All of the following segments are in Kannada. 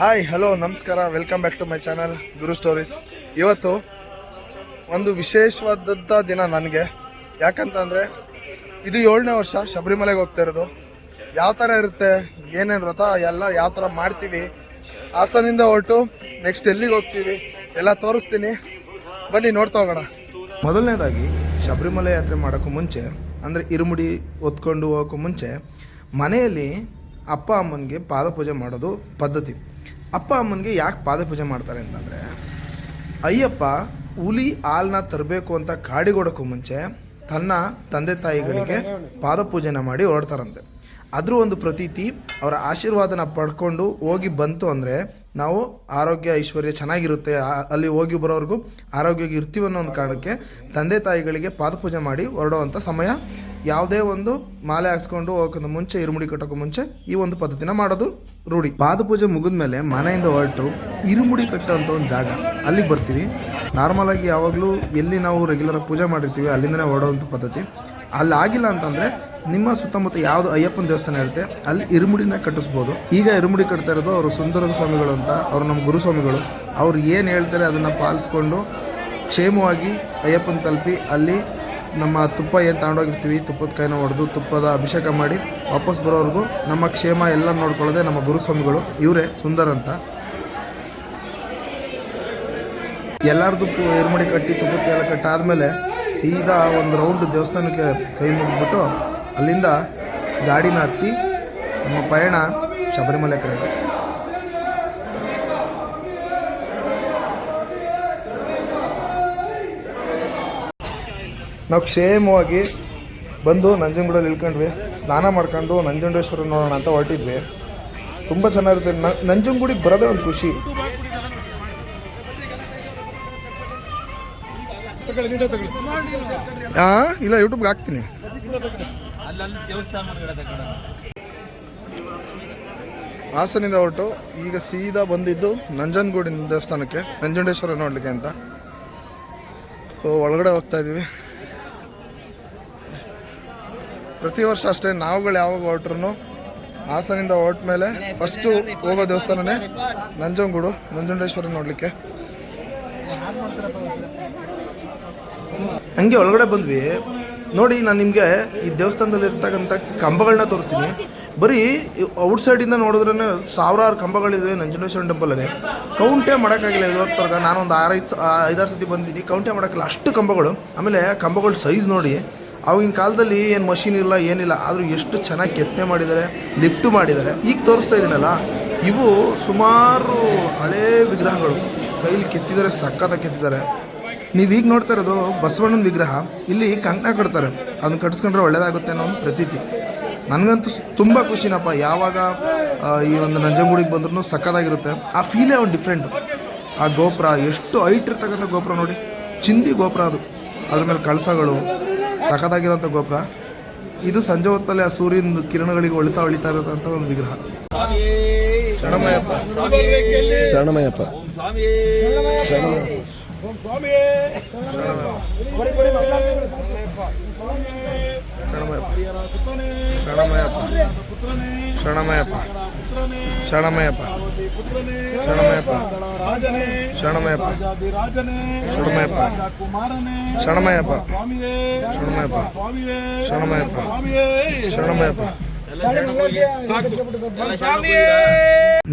ಹಾಯ್ ಹಲೋ ನಮಸ್ಕಾರ. Welcome back to my channel Guru stories ಇವತ್ತು ಒಂದು ವಿಶೇಷವಾದಂಥ ದಿನ ನನಗೆ. ಯಾಕಂತಂದರೆ, ಇದು ಏಳನೇ ವರ್ಷ ಶಬರಿಮಲೆಗೆ ಹೋಗ್ತಾ ಇರೋದು. ಯಾವ ಥರ ಇರುತ್ತೆ, ಏನೇನು ವ್ರತ, ಎಲ್ಲ ಯಾವ ಥರ ಮಾಡ್ತೀವಿ, ಹಾಸನಿಂದ ಹೊರಟು ನೆಕ್ಸ್ಟ್ ಎಲ್ಲಿಗೆ ಹೋಗ್ತೀವಿ, ಎಲ್ಲ ತೋರಿಸ್ತೀನಿ. ಬನ್ನಿ, ನೋಡ್ತಾ ಹೋಗೋಣ. ಮೊದಲನೇದಾಗಿ, ಶಬರಿಮಲೆ ಯಾತ್ರೆ ಮಾಡೋಕ್ಕೂ ಮುಂಚೆ, ಅಂದರೆ ಇರುಮುಡಿ ಹೊತ್ಕೊಂಡು ಹೋಗೋಕ್ಕೂ ಮುಂಚೆ, ಮನೆಯಲ್ಲಿ ಅಪ್ಪ ಅಮ್ಮನಿಗೆ ಪಾದಪೂಜೆ ಮಾಡೋದು ಪದ್ಧತಿ. ಅಪ್ಪ ಅಮ್ಮನಿಗೆ ಯಾಕೆ ಪಾದಪೂಜೆ ಮಾಡ್ತಾರೆ ಅಂತಂದರೆ, ಅಯ್ಯಪ್ಪ, ಹುಲಿ ಹಾಲನ್ನ ತರಬೇಕು ಅಂತ ಕಾಡಿಗೊಡೋಕ್ಕೂ ಮುಂಚೆ ತನ್ನ ತಂದೆ ತಾಯಿಗಳಿಗೆ ಪಾದಪೂಜೆನ ಮಾಡಿ ಹೊರಡ್ತಾರಂತೆ. ಅದ್ರ ಒಂದು ಪ್ರತೀತಿ, ಅವರ ಆಶೀರ್ವಾದನ ಪಡ್ಕೊಂಡು ಹೋಗಿ ಬಂತು ಅಂದರೆ ನಾವು ಆರೋಗ್ಯ ಐಶ್ವರ್ಯ ಚೆನ್ನಾಗಿರುತ್ತೆ. ಅಲ್ಲಿ ಹೋಗಿ ಬರೋವರೆಗೂ ಆರೋಗ್ಯವಾಗಿ ಇರ್ತೀವಿ ಅನ್ನೋ ಒಂದು ಕಾರಣಕ್ಕೆ ತಂದೆ ತಾಯಿಗಳಿಗೆ ಪಾದಪೂಜೆ ಮಾಡಿ ಹೊರಡುವಂಥ ಸಮಯ ಯಾವುದೇ ಒಂದು ಮಾಲೆ ಹಾಕ್ಸ್ಕೊಂಡು ಹೋಗೋಕ್ಕಿಂತ ಮುಂಚೆ, ಇರುಮುಡಿ ಕಟ್ಟೋಕ್ಕೂ ಮುಂಚೆ ಈ ಒಂದು ಪದ್ಧತಿನ ಮಾಡೋದು ರೂಢಿ. ಪಾದಪೂಜೆ ಮುಗಿದ್ಮೇಲೆ ಮನೆಯಿಂದ ಹೊರಟು ಇರುಮುಡಿ ಕಟ್ಟೋಂಥ ಒಂದು ಜಾಗ ಅಲ್ಲಿಗೆ ಬರ್ತೀವಿ. ನಾರ್ಮಲಾಗಿ ಯಾವಾಗಲೂ ಎಲ್ಲಿ ನಾವು ರೆಗ್ಯುಲರ್ ಪೂಜೆ ಮಾಡಿರ್ತೀವಿ, ಅಲ್ಲಿಂದನೇ ಹೊರಡೋವಂಥ ಪದ್ಧತಿ. ಅಲ್ಲಿ ಆಗಿಲ್ಲ ಅಂತಂದರೆ ನಿಮ್ಮ ಸುತ್ತಮುತ್ತ ಯಾವುದು ಅಯ್ಯಪ್ಪನ ದೇವಸ್ಥಾನ ಇರುತ್ತೆ, ಅಲ್ಲಿ ಇರುಮುಡಿನ ಕಟ್ಟಿಸ್ಬೋದು. ಈಗ ಇರುಮುಡಿ ಕಟ್ತಾ ಇರೋದು ಅವರು ಸುಂದರ ಸ್ವಾಮಿಗಳು ಅಂತ, ಅವರು ನಮ್ಮ ಗುರುಸ್ವಾಮಿಗಳು. ಅವ್ರು ಏನು ಹೇಳ್ತಾರೆ ಅದನ್ನು ಪಾಲಿಸ್ಕೊಂಡು ಕ್ಷೇಮವಾಗಿ ಅಯ್ಯಪ್ಪನ ತಲುಪಿ ಅಲ್ಲಿ ನಮ್ಮ ತುಪ್ಪ ಏನು ತಗೊಂಡೋಗಿರ್ತೀವಿ, ತುಪ್ಪದ ಕೈನ ಹೊಡೆದು ತುಪ್ಪದ ಅಭಿಷೇಕ ಮಾಡಿ ವಾಪಸ್ ಬರೋವರೆಗೂ ನಮ್ಮ ಕ್ಷೇಮ ಎಲ್ಲ ನೋಡ್ಕೊಳ್ಳೋದೆ ನಮ್ಮ ಗುರುಸ್ವಾಮಿಗಳು, ಇವರೇ ಸುಂದರ್ ಅಂತ. ಎಲ್ಲರದು ಎರ್ಮಡಿ ಕಟ್ಟಿ ತುಪ್ಪದ ಎಲ್ಲ ಕಟ್ಟಾದ್ಮೇಲೆ ಸೀದಾ ಒಂದು ರೌಂಡ್ ದೇವಸ್ಥಾನಕ್ಕೆ ಕೈ ಮುಗಿದ್ಬಿಟ್ಟು ಅಲ್ಲಿಂದ ಗಾಡಿನ ಹತ್ತಿ ನಮ್ಮ ಪಯಣ ಶಬರಿಮಲೆ ಕಡೆಗೆ. ನಾವು ಕ್ಷೇಮವಾಗಿ ಬಂದು ನಂಜನಗೂಡಲ್ಲಿ ಇಳ್ಕೊಂಡ್ವಿ ಸ್ನಾನ ಮಾಡ್ಕೊಂಡು ನಂಜುಂಡೇಶ್ವರ ನೋಡೋಣ ಅಂತ ಹೊರಟಿದ್ವಿ. ತುಂಬ ಚೆನ್ನಾಗಿರುತ್ತೆ. ನಂಜನಗೂಡಿಗೆ ಬರೋದೇ ಒಂದು ಖುಷಿ. ಹಾಂ ಇಲ್ಲ ಯೂಟ್ಯೂಬ್ಗೆ ಹಾಕ್ತೀನಿ. ಹಾಸನಿಂದ ಹೊರಟು. ಈಗ ಸೀದಾ ಬಂದಿದ್ದು ನಂಜನಗೂಡಿನ ದೇವಸ್ಥಾನಕ್ಕೆ. ನಂಜುಂಡೇಶ್ವರ ನೋಡಲಿಕ್ಕೆ ಅಂತ. ಸೊ, ಒಳಗಡೆ ಹೋಗ್ತಾ ಇದ್ದೀವಿ ಪ್ರತಿ ವರ್ಷ ಅಷ್ಟೇ ನಾವುಗಳು ಯಾವಾಗ ಹೊರಟ್ರು ಹಾಸನಿಂದ ಹೊರಟ ಮೇಲೆ ಫಸ್ಟು ಹೋಗೋ ದೇವಸ್ಥಾನನೇ ನಂಜನಗೂಡು, ನಂಜುಂಡೇಶ್ವರ ನೋಡಲಿಕ್ಕೆ. ಹಂಗೆ ಒಳಗಡೆ ಬಂದ್ವಿ. ನೋಡಿ, ನಾನು ನಿಮಗೆ ಈ ದೇವಸ್ಥಾನದಲ್ಲಿ ಇರ್ತಕ್ಕಂಥ ಕಂಬಗಳನ್ನ ತೋರಿಸ್ತೀನಿ. ಬರೀ ಔಟ್ ಸೈಡಿಂದ ನೋಡಿದ್ರೆ ಸಾವಿರಾರು ಕಂಬಗಳಿವೆ ನಂಜುಂಡೇಶ್ವರ ಟೆಂಪಲಲ್ಲಿ ಕೌಂಟೇ ಮಾಡೋಕ್ಕಾಗಿಲ್ಲ ಇದುವರೆಗೆ ನಾನು ಒಂದು ಆರೈದು ಐದಾರು ಸತಿ ಬಂದಿದ್ದೀನಿ. ಕೌಂಟೇ ಮಾಡೋಕ್ಕಿಲ್ಲ, ಅಷ್ಟು ಕಂಬಗಳು. ಆಮೇಲೆ ಕಂಬಗಳ ಸೈಜ್ ನೋಡಿ. ಆವಾಗಿನ ಕಾಲದಲ್ಲಿ ಏನು ಮಷಿನ್ ಇಲ್ಲ, ಏನಿಲ್ಲ, ಆದರೂ ಎಷ್ಟು ಚೆನ್ನಾಗಿ ಕೆತ್ತನೆ ಮಾಡಿದ್ದಾರೆ ಲಿಫ್ಟ್ ಮಾಡಿದ್ದಾರೆ, ಈಗ ತೋರಿಸ್ತಾ ಇದ್ದೀನಲ್ಲ ಇವು ಸುಮಾರು ಹಳೇ ವಿಗ್ರಹಗಳು. ಕೈಲಿ ಕೆತ್ತಿದ್ದಾರೆ ಸಕ್ಕತ್ತ ಕೆತ್ತಿದ್ದಾರೆ. ನೀವು ಈಗ ನೋಡ್ತಾ ಇರೋದು ಬಸವಣ್ಣನ ವಿಗ್ರಹ. ಇಲ್ಲಿ ಕಂಕಣ ಕಟ್ತಾರೆ. ಅದನ್ನ ಕಟ್ಸ್ಕೊಂಡ್ರೆ ಒಳ್ಳೇದಾಗುತ್ತೆ ಅನ್ನೋ ಒಂದು ಪ್ರತೀತಿ. ನನಗಂತೂ ತುಂಬ ಖುಷಿನಪ್ಪ, ಯಾವಾಗ ಈ ಒಂದು ನಂಜನಗೂಡಿಗೆ ಬಂದ್ರೂ ಸಕ್ಕತ್ತಾಗಿರುತ್ತೆ ಆ ಫೀಲೇ ಒಂದು ಡಿಫ್ರೆಂಟು ಆ ಗೋಪುರ, ಎಷ್ಟು ಹೈಟ್ ಇರ್ತಕ್ಕಂಥ ಗೋಪುರ ನೋಡಿ. ಚಿಂದಿ ಗೋಪುರ ಅದು. ಅದ್ರ ಮೇಲೆ ಕಳಸಗಳು ಸಖತ್ತಾಗಿರೋಂಥ ಗೋಪುರ. ಇದು ಸಂಜೆ ಹೊತ್ತಲ್ಲಿ ಆ ಸೂರ್ಯನ ಕಿರಣಗಳಿಗೆ ಒಳಿತಾ ಒಳಿತಾ ಇರೋದಂಥ ಒಂದು ವಿಗ್ರಹ. ಶರಣಮಯಪ್ಪ ಶರಣಮಯ್ಯಪ್ಪ. ಶರಣಮಯ್ಯಪ್ಪ ಶರಣಮಯ್ಯಪ್ಪ ಶರಣಮಯ್ಯಪ್ಪ ಶರಣಮಯ್ಯಪ್ಪ ಶರಣಮಯ್ಯಪ್ಪ ಶರಣಮಯ್ಯಪ್ಪ ಶರಣಮಯ್ಯಪ್ಪ ಶರಣಮಯ್ಯಪ್ಪ ಶರಣಮಯ್ಯಪ್ಪ ಶರಣಮಯ್ಯಪ್ಪ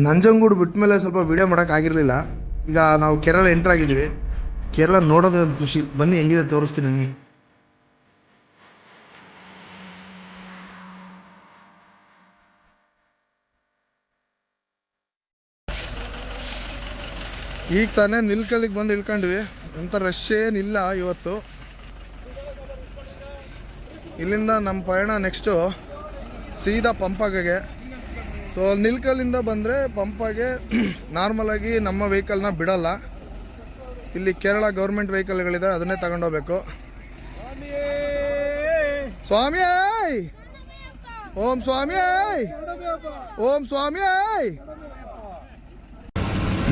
ನಂಜನಗೂಡು ಬಿಟ್ಟ ಮೇಲೆ ಸ್ವಲ್ಪ ವಿಡಿಯೋ ಮಾಡೋಕ್ಕಾಗಿರಲಿಲ್ಲ ಈಗ ನಾವು ಕೇರಳ ಎಂಟ್ರ್ ಆಗಿದ್ದೀವಿ. ಕೇರಳ ನೋಡೋದೇ ಖುಷಿ. ಬನ್ನಿ, ಹೆಂಗಿದೆ ತೋರಿಸ್ತೀನಿ ಈಗ ತಾನೇ ನಿಲ್ಕಲ್ಲಿಗೆ ಬಂದು ಇಳ್ಕೊಂಡ್ವಿ. ಅಂತ ರಶ್ ಏನಿಲ್ಲ ಇವತ್ತು. ಇಲ್ಲಿಂದ ನಮ್ಮ ಪಯಣ ನೆಕ್ಸ್ಟು ಸೀದಾ ಪಂಪಾಗೆ ಸೊ ನಿಲ್ಕಲ್ಲಿಂದ ಬಂದರೆ ಪಂಪಾಗೆ ನಾರ್ಮಲಾಗಿ ನಮ್ಮ ವೆಹಿಕಲ್ನ ಬಿಡಲ್ಲ. ಇಲ್ಲಿ ಕೇರಳ ಗೌರ್ಮೆಂಟ್ ವೆಹಿಕಲ್ಗಳಿದೆ, ಅದನ್ನೇ ತಗೊಂಡೋಗ್ಬೇಕು ಸ್ವಾಮಿ ಓಂ ಸ್ವಾಮಿ ಓಂ ಸ್ವಾಮಿ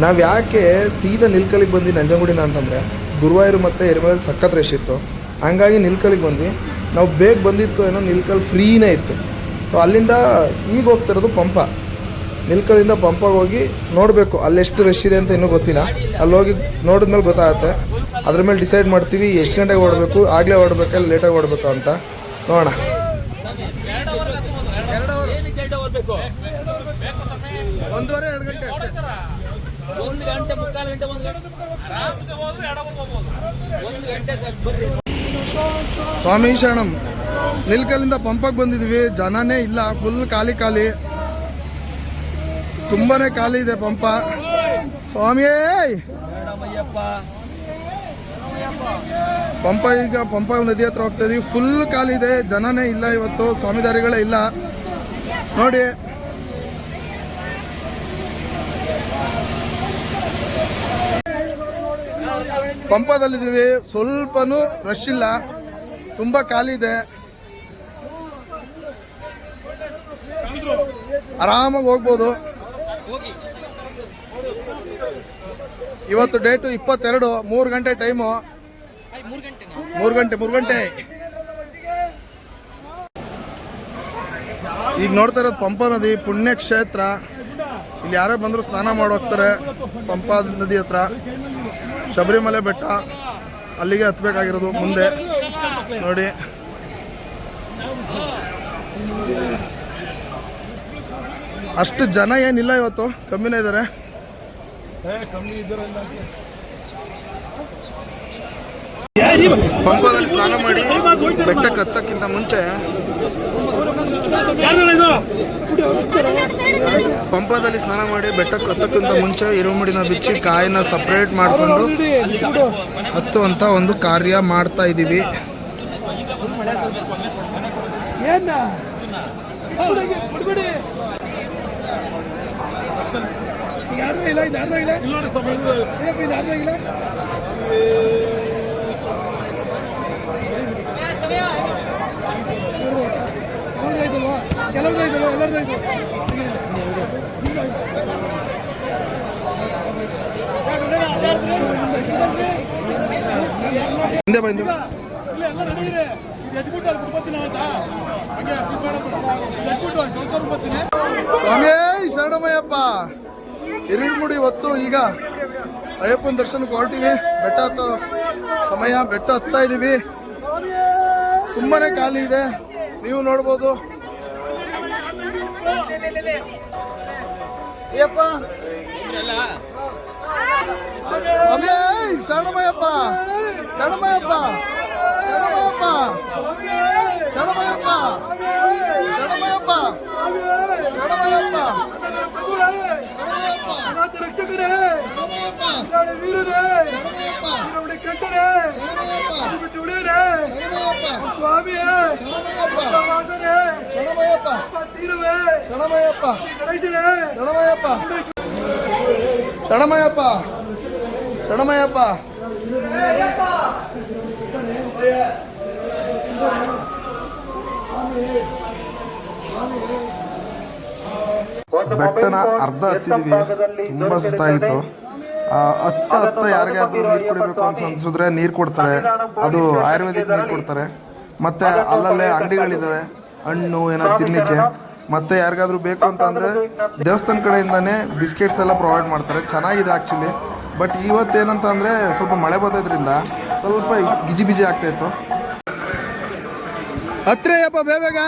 ನಾವು ಯಾಕೆ ಸೀದಾ ನಿಲ್ಕಲಿಗೆ ಬಂದ್ವಿ ನಂಜನಗೂಡಿನ ಅಂತಂದರೆ, ಗುರುವಾಯೂರು ಮತ್ತು ಎರಿಮಲೆ ಸಖತ್ ರೇಷ್ ಇತ್ತು. ಹಂಗಾಗಿ ನಿಲ್ಕಲಿಗೆ ಬಂದ್ವಿ. ನಾವು ಬೇಗ ಬಂದಿತ್ತು ಏನೋ ನಿಲ್ಕಲ್ ಫ್ರೀನೇ ಇತ್ತು. ಸೊ ಅಲ್ಲಿಂದ ಈಗ ಹೋಗ್ತಿರೋದು ಪಂಪ. ನಿಲ್ಕಲಿಂದ ಪಂಪಾಗಿ ಹೋಗಿ ನೋಡಬೇಕು ಅಲ್ಲಿ ಎಷ್ಟು ರಶ್ ಇದೆ ಅಂತ ಇನ್ನೂ ಗೊತ್ತಿಲ್ಲ. ಅಲ್ಲಿ ಹೋಗಿ ನೋಡಿದ್ಮೇಲೆ ಗೊತ್ತಾಗುತ್ತೆ. ಅದ್ರ ಮೇಲೆ ಡಿಸೈಡ್ ಮಾಡ್ತೀವಿ ಎಷ್ಟು ಗಂಟೆಗೆ ಓಡಬೇಕು ಆಗಲೇ ಓಡಬೇಕಾ ಲೇಟಾಗಿ ಓಡಬೇಕು ಅಂತ. ನೋಡೋಣ. ಒಂದೂವರೆ ಎರಡು ಗಂಟೆ ಅಷ್ಟೇ. ಒಂದು ಗಂಟೆ ಮುಕ್ಕಾಲು ಗಂಟೆ ಒಂದು ಗಂಟೆ. ಒಂದು ಗಂಟೆ ಸಾಕು ಬರ್ರಿ. ಸ್ವಾಮಿ ಶರಣಂ ನಿಲ್ಕಲ್ಲಿಂದ ಪಂಪಕ್ಕೆ ಬಂದಿದ್ವಿ. ಜನನೇ ಇಲ್ಲ ಫುಲ್ ಖಾಲಿ ಖಾಲಿ. ತುಂಬಾನೇ ಖಾಲಿ ಇದೆ ಪಂಪ. ಸ್ವಾಮಿಯೇ ಪಂಪ, ಈಗ ಪಂಪ ನದಿ ಹತ್ರ ಹೋಗ್ತಾ ಇದೀವಿ. ಫುಲ್ ಖಾಲಿ ಇದೆ. ಜನನೇ ಇಲ್ಲ ಇವತ್ತು. ಸ್ವಾಮಿದಾರಿಗಳೇ ಇಲ್ಲ. ನೋಡಿ. ಪಂಪದಲ್ಲಿದ್ದೀವಿ. ಸ್ವಲ್ಪನೂ ರಶ್ ಇಲ್ಲ. ತುಂಬ ಖಾಲಿ ಇದೆ. ಆರಾಮಾಗಿ ಹೋಗ್ಬೋದು. ಇವತ್ತು ಡೇಟು ಇಪ್ಪತ್ತೆರಡು, ಮೂರು ಗಂಟೆ ಟೈಮು. ಮೂರು ಗಂಟೆ ಮೂರು ಗಂಟೆ. ಈಗ ನೋಡ್ತಾ ಇರೋದು ಪಂಪ ನದಿ ಪುಣ್ಯ ಕ್ಷೇತ್ರ ಇಲ್ಲಿ ಯಾರೇ ಬಂದರೂ ಸ್ನಾನ ಮಾಡಿ ಹೋಗ್ತಾರೆ ಪಂಪ ನದಿ ಹತ್ರ. ಶಬರಿಮಲೆ ಬೆಟ್ಟ, ಅಲ್ಲಿಗೆ ಹತ್ಬೇಕಾಗಿರೋದು ಮುಂದೆ. ನೋಡಿ. ಅಷ್ಟು ಜನ ಏನಿಲ್ಲ ಇವತ್ತು, ಕಮ್ಮಿನೇ ಇದ್ದಾರೆ ಪಂಪದಲ್ಲಿ ಸ್ನಾನ ಮಾಡಿ ಬೆಟ್ಟಕ್ಕೆ ಹತ್ತಕ್ಕಿಂತ ಮುಂಚೆ ಪಂಪದಲ್ಲಿ ಸ್ನಾನ ಮಾಡಿ ಬೆಟ್ಟಕ್ಕೆ ಹತ್ತಕ್ಕಿಂತ ಮುಂಚೆ ಇರುಮುಡಿನ ಬಿಚ್ಚಿ ಕಾಯಿನ ಸಪ್ರೇಟ್ ಮಾಡಿಕೊಂಡು ಹತ್ತುವಂತ ಒಂದು ಕಾರ್ಯ ಮಾಡ್ತಾ ಇದ್ದೀವಿ. அறுபதுல இந்த அறுபதுல இன்னொரு சமயத்தில் இந்த அறுபதுல ಎಲ್ಲರದ್ದು ಎಲ್ಲ ರೆಡಿ ಇದೆ. ಇದು ಎದ್ಬಿಟ್ಟು ಸ್ವಾಮಿ ಶರಣಮಯ್ಯಪ್ಪ. ಹಿರಿಮುಡಿ ಹೊತ್ತು ಈಗ ಅಯ್ಯಪ್ಪನ ದರ್ಶನಕ್ಕೆ ಹೊರಟಿವಿ. ಬೆಟ್ಟ ಹತ್ತ ಸಮಯ. ಬೆಟ್ಟ ಹತ್ತಾ ಇದ್ದೀವಿ ತುಂಬಾನೇ ಖಾಲಿ ಇದೆ. ನೀವು ನೋಡ್ಬೋದು. ಶರಣಮಯ್ಯಪ್ಪ. ಶರಣಮಯ್ಯಪ್ಪ. சடமயப்பா சடமயப்பா சடமயப்பா சடமயப்பா ரட்சகரே வீரரே என்னுடைய கட்டரே உடையரே சுவாமியே வாசனே தீருவே சடமயப்பா கடைசியே சடமயப்பா சடமயப்பா சடமயப்பா ಬೆಟ್ಟನ ಅರ್ಧ ಹತ್ತಿದೀವಿ ತುಂಬಾ ಸುಸ್ತಾಗಿತ್ತು ಆ, ಹತ್ತ ಹತ್ತ ಯಾರಿಗಾದ್ರೂ ನೀರು ಕುಡಿಬೇಕು ಅಂತ ಅನ್ಸಿದ್ರೆ ನೀರು ಕೊಡ್ತಾರೆ. ಅದು ಆಯುರ್ವೇದಿಕ್ ನೀರು ಕೊಡ್ತಾರೆ. ಮತ್ತೆ ಅಲ್ಲಲ್ಲೇ ಅಂಗಡಿಗಳಿದಾವೆ ಹಣ್ಣು ಏನಾದ್ರು ತಿನ್ಲಿಕ್ಕೆ. ಮತ್ತೆ ಯಾರಿಗಾದ್ರೂ ಬೇಕು ಅಂತ ಅಂದ್ರೆ ದೇವಸ್ಥಾನ ಕಡೆಯಿಂದಾನೇ ಬಿಸ್ಕೆಟ್ಸ್ ಎಲ್ಲ ಪ್ರೊವೈಡ್ ಮಾಡ್ತಾರೆ. ಚೆನ್ನಾಗಿದೆ ಆಕ್ಚುಲಿ ಬಟ್ ಇವತ್ತೇನಂತ ಅಂದ್ರೆ ಸ್ವಲ್ಪ ಮಳೆ ಬಂದಿದ್ರಿಂದ ಸ್ವಲ್ಪ ಗಿಜಿ ಬಿಜಿ ಆಗ್ತಾ ಇತ್ತು ಹತ್ರ ಯಪ್ಪ ಬೇಗ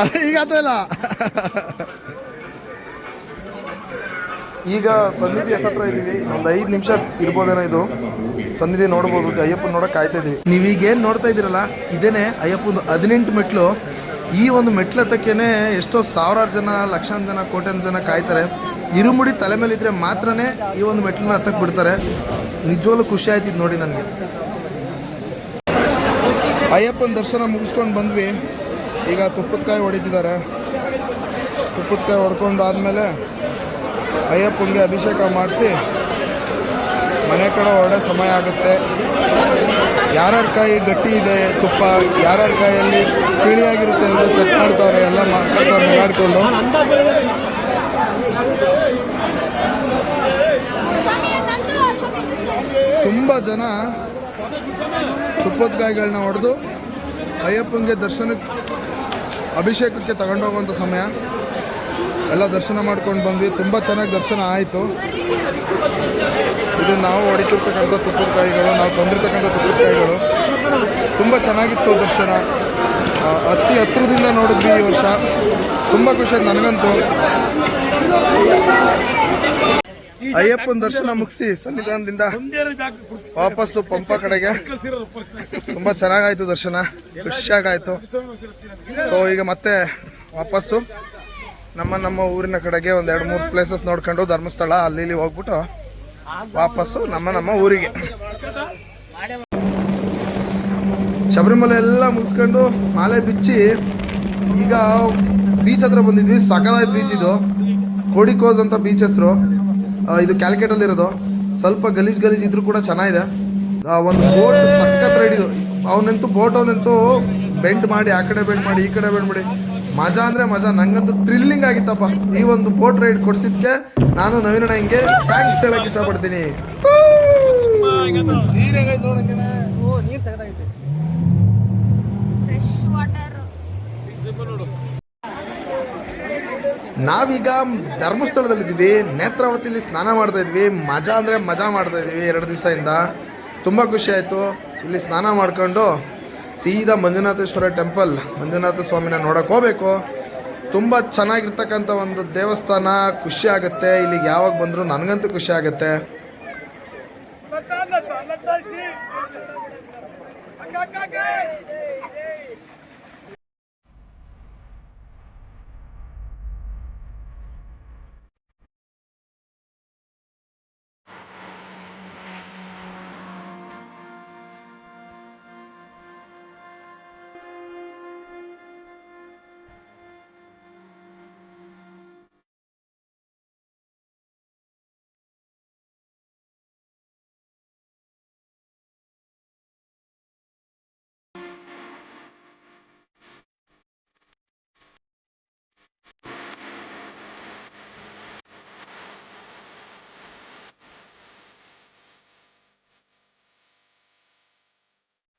ಅದೇ ಈಗ ಆತಲ್ಲ ಈಗ ಸನ್ನಿಧಿ ಹತ್ತತ್ರ ಇದೀವಿ ಒಂದು ಐದು ನಿಮಿಷ ಇರ್ಬೋದೇನೋ ಇದು. ಸನ್ನಿಧಿ ನೋಡ್ಬೋದು, ಅಯ್ಯಪ್ಪನ ನೋಡಕ್ ಕಾಯ್ತಾ ಇದೀವಿ ಈಗ ಏನು ನೋಡ್ತಾ ಇದ್ದೀರಲ್ಲ, ಇದೇನೆ ಅಯ್ಯಪ್ಪನ ಹದಿನೆಂಟು ಮೆಟ್ಲು. ಈ ಒಂದು ಮೆಟ್ಲು ಹತ್ತಕ್ಕೇನೆ ಎಷ್ಟೋ ಸಾವಿರಾರು ಜನ, ಲಕ್ಷಾಂತರ ಜನ, ಕೋಟ್ಯಾಂತರ ಜನ ಕಾಯ್ತಾರೆ. ಇರುಮುಡಿ ತಲೆ ಮೇಲೆ ಇದ್ರೆ ಮಾತ್ರನೇ ಈ ಒಂದು ಮೆಟ್ಲನ್ನ ಹತ್ತಕ್ಕೆ ಬಿಡ್ತಾರೆ. ನಿಜವಾಗ್ಲೂ ಖುಷಿ ಆಯ್ತಿದ್ ನೋಡಿ ನನಗೆ. ಅಯ್ಯಪ್ಪನ ದರ್ಶನ ಮುಗಿಸ್ಕೊಂಡು ಬಂದ್ವಿ. ಈಗ ತುಪ್ಪದಕಾಯಿ ಹೊಡಿತಿದ್ದಾರೆ. ತುಪ್ಪದಕಾಯಿ ಹೊಡ್ಕೊಂಡು ಆದಮೇಲೆ ಅಯ್ಯಪ್ಪನಿಗೆ ಅಭಿಷೇಕ ಮಾಡಿಸಿ ಮನೆ ಕಡೆ ಹೊರಡೋ ಸಮಯ ಆಗುತ್ತೆ. ಯಾರ್ಯಾರ ಕಾಯಿ ಗಟ್ಟಿ ಇದೆ, ತುಪ್ಪ, ಯಾರ್ಯಾರ ಕಾಯಲ್ಲಿ ತಿಳಿಯಾಗಿರುತ್ತೆ ಅಂತ ಚೆಕ್ ಮಾಡ್ತಾವ್ರೆ, ಎಲ್ಲ ಮಾತಾಡ್ತಾರೆ ನಗಾಡ್ಕೊಂಡು ತುಂಬ ಜನ ತುಪ್ಪದ ಕಾಯಿಗಳನ್ನ ಹೊಡೆದು ಅಯ್ಯಪ್ಪನಿಗೆ ದರ್ಶನಕ್ಕೆ ಅಭಿಷೇಕಕ್ಕೆ ತಗೊಂಡೋಗುವಂಥ ಸಮಯ. ಎಲ್ಲ ದರ್ಶನ ಮಾಡ್ಕೊಂಡು ಬಂದ್ವಿ. ತುಂಬ ಚೆನ್ನಾಗಿ ದರ್ಶನ ಆಯಿತು. ಇದು ನಾವು ಹೊಡಿತಿರ್ತಕ್ಕಂಥ ತುಪ್ಪದ ಕಾಯಿಗಳು ನಾವು ತಂದಿರ್ತಕ್ಕಂಥ ತುಪ್ಪದ ಕಾಯಿಗಳು ತುಂಬ ಚೆನ್ನಾಗಿತ್ತು ದರ್ಶನ. ಅತಿ ಹತ್ರದಿಂದ ನೋಡಿದ್ವಿ ಈ ವರ್ಷ. ತುಂಬ ಖುಷಿ ನನಗಂತೂ. ಅಯ್ಯಪ್ಪನ ದರ್ಶನ ಮುಗಿಸಿ ಸನ್ನಿಧಾನದಿಂದ ವಾಪಸ್ಸು ಪಂಪ ಕಡೆಗೆ. ತುಂಬ ಚೆನ್ನಾಗಾಯ್ತು ದರ್ಶನ. ಖುಷಿಯಾಗಾಯ್ತು. ಸೊ ಈಗ ಮತ್ತೆ ವಾಪಸ್ಸು. ನಮ್ಮ ನಮ್ಮ ಊರಿನ ಕಡೆಗೆ ಒಂದು ಎರಡು ಮೂರು ಪ್ಲೇಸಸ್ ನೋಡ್ಕೊಂಡು ಧರ್ಮಸ್ಥಳ ಅಲ್ಲಿ ಇಲ್ಲಿ ಹೋಗ್ಬಿಟ್ಟು ವಾಪಸ್ಸು ನಮ್ಮ ನಮ್ಮ ಊರಿಗೆ. ಶಬರಿಮಲೆ ಎಲ್ಲ ಮುಗಿಸ್ಕೊಂಡು ಮಾಲೆ ಬಿಚ್ಚಿ ಈಗ ಬೀಚ್ ಹತ್ರ ಬಂದಿದ್ವಿ. ಸಕಲಾಯ್ ಬೀಚ್ ಇದು. ಕೋಡಿಕೋಸ್ ಅಂತ ಬೀಚ್ ಹೆಸರು. ಇದು ಕ್ಯಾಲ್ಕೇಟಲ್ಲಿ ಇರೋದು ಸ್ವಲ್ಪ ಗಲೀಜ್ ಗಲೀಜ್ ಇದ್ರೂ ಕೂಡ ಚೆನ್ನಾಗಿದೆ. ಒಂದು ಬೋಟ್ ಸಖತ್ ರೈಡ್ ಇದು. ಅವನಂತೂ ಬೋಟ್ ಅವನಂತೂ ಬೆಂಡ್ ಮಾಡಿ ಆ ಕಡೆ ಬೆಂಡ್ ಮಾಡಿ ಈ ಕಡೆ ಬೆಂಡ್ ಮಾಡಿ. ಮಜಾ ಅಂದ್ರೆ ಮಜಾ. ನಂಗಂತೂ ಥ್ರಿಲ್ಲಿಂಗ್ ಆಗಿತ್ತಪ್ಪ. ಈ ಒಂದು ಬೋಟ್ ರೈಡ್ ಕೊಡ್ಸಿದ್ಕೆ ನಾನು ನವೀನ ಹಿಂಗೆ ಥ್ಯಾಂಕ್ಸ್ ಹೇಳಕ್ ಇಷ್ಟಪಡ್ತೀನಿ ನೀರ್ ಹೆಂಗೈತೆ ನೋಡಕ್ಕೆ ಫ್ರೆಶ್ ವಾಟರ್ ನಾವೀಗ ಧರ್ಮಸ್ಥಳದಲ್ಲಿದ್ದೀವಿ ನೇತ್ರಾವತಿಲಿ ಸ್ನಾನ ಮಾಡ್ತಾ ಇದ್ವಿ ಮಜಾ ಅಂದರೆ ಮಜಾ ಮಾಡ್ತಾ ಇದ್ವಿ ಎರಡು ದಿವಸದಿಂದ ತುಂಬ ಖುಷಿ ಆಯಿತು ಇಲ್ಲಿ ಸ್ನಾನ ಮಾಡ್ಕೊಂಡು ಸೀದಾ ಮಂಜುನಾಥೇಶ್ವರ ಟೆಂಪಲ್ ಮಂಜುನಾಥ ಸ್ವಾಮಿನ ನೋಡೋಕೆ ಹೋಗಬೇಕು ತುಂಬ ಚೆನ್ನಾಗಿರ್ತಕ್ಕಂಥ ಒಂದು ದೇವಸ್ಥಾನ ಖುಷಿ ಆಗುತ್ತೆ ಇಲ್ಲಿಗೆ ಯಾವಾಗ ಬಂದರೂ ನನಗಂತೂ ಖುಷಿ ಆಗುತ್ತೆ